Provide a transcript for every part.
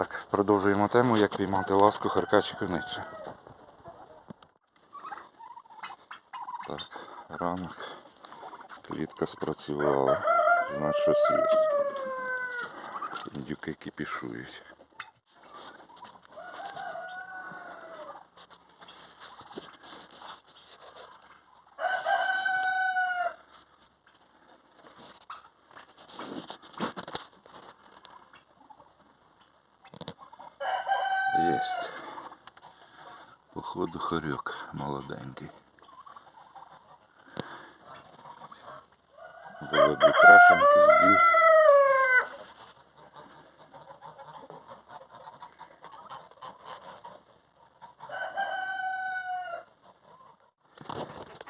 Так, продовжуємо тему, як піймати ласку харка чи куницю. Так, ранок. Клітка спрацювала. Значить, щось є. Індюки кипішують. Есть. Походу хорек молоденький. Було дві крашенки здів.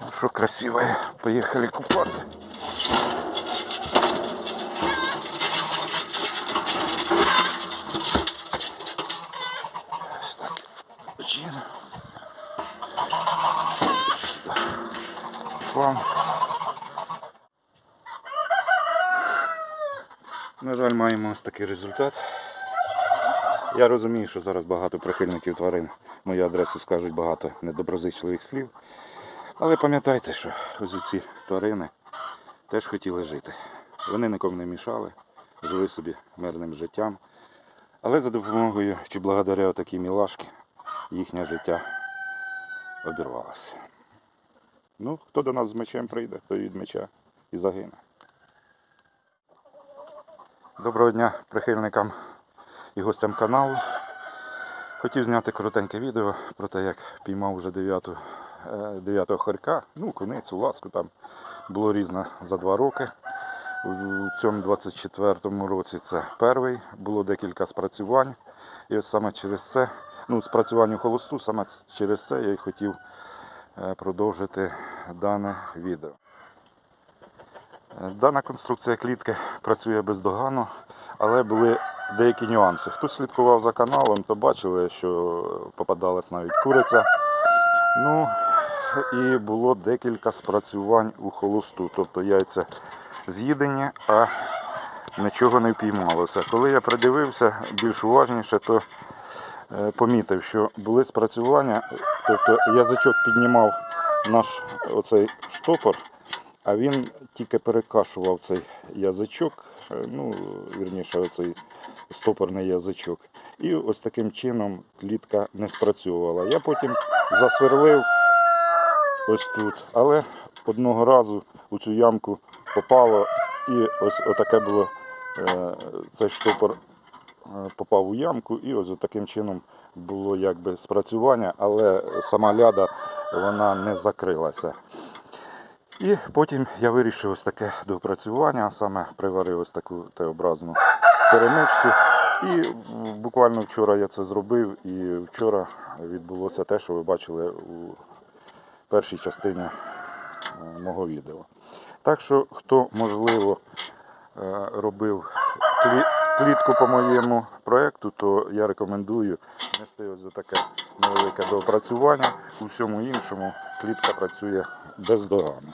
Ну что красивое. Поехали купаться. Фан. На жаль, маємо ось такий результат. Я розумію, що зараз багато прихильників тварин мою адресу скажуть багато недоброзичливих слів. Але пам'ятайте, що ось ці тварини теж хотіли жити. Вони нікому не мішали, жили собі мирним життям. Але за допомогою чи благодаря такій мілашки їхнє життя обірвалося. Ну, хто до нас з мечем прийде, той від меча і загине. Доброго дня прихильникам і гостям каналу. Хотів зняти коротеньке відео про те, як піймав вже дев'яту, е, дев'ятого хорька, ну, куницю, ласку там було різно за два роки. У цьому 24-му році це перший, було декілька спрацювань. І ось саме через це, ну, спрацювання холосту, саме через це я й хотів продовжити дане відео. Е, Дана конструкція клітки працює бездоганно, але були деякі нюанси. Хто слідкував за каналом, то бачили, що попадалась навіть куриця. Ну і було декілька спрацювань у холосту, тобто яйця з'їдені, а нічого не впіймалося. Коли я придивився більш уважніше, то е, помітив, що були спрацювання, тобто язичок піднімав наш оцей штопор, а він тільки перекашував цей язичок, е, ну, вірніше, оцей стопорний язичок. І ось таким чином клітка не спрацьовувала. Я потім засверлив ось тут, але одного разу у цю ямку попало, і ось отаке було е, цей штопор е, попав у ямку, і ось таким чином було якби спрацювання, але сама ляда вона не закрилася. І потім я вирішив ось таке допрацювання, а саме приварив ось таку Т-образну перемичку. І буквально вчора я це зробив, і вчора відбулося те, що ви бачили у першій частині е, мого відео. Так що, хто можливо е, робив клітку по моєму проєкту, то я рекомендую нести ось таке невелике доопрацювання. У всьому іншому клітка працює бездоганно.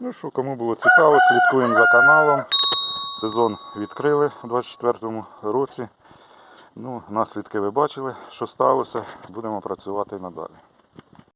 Ну що, кому було цікаво, слідкуємо за каналом. Сезон відкрили у 2024 році. Ну, наслідки ви бачили, що сталося. Будемо працювати надалі.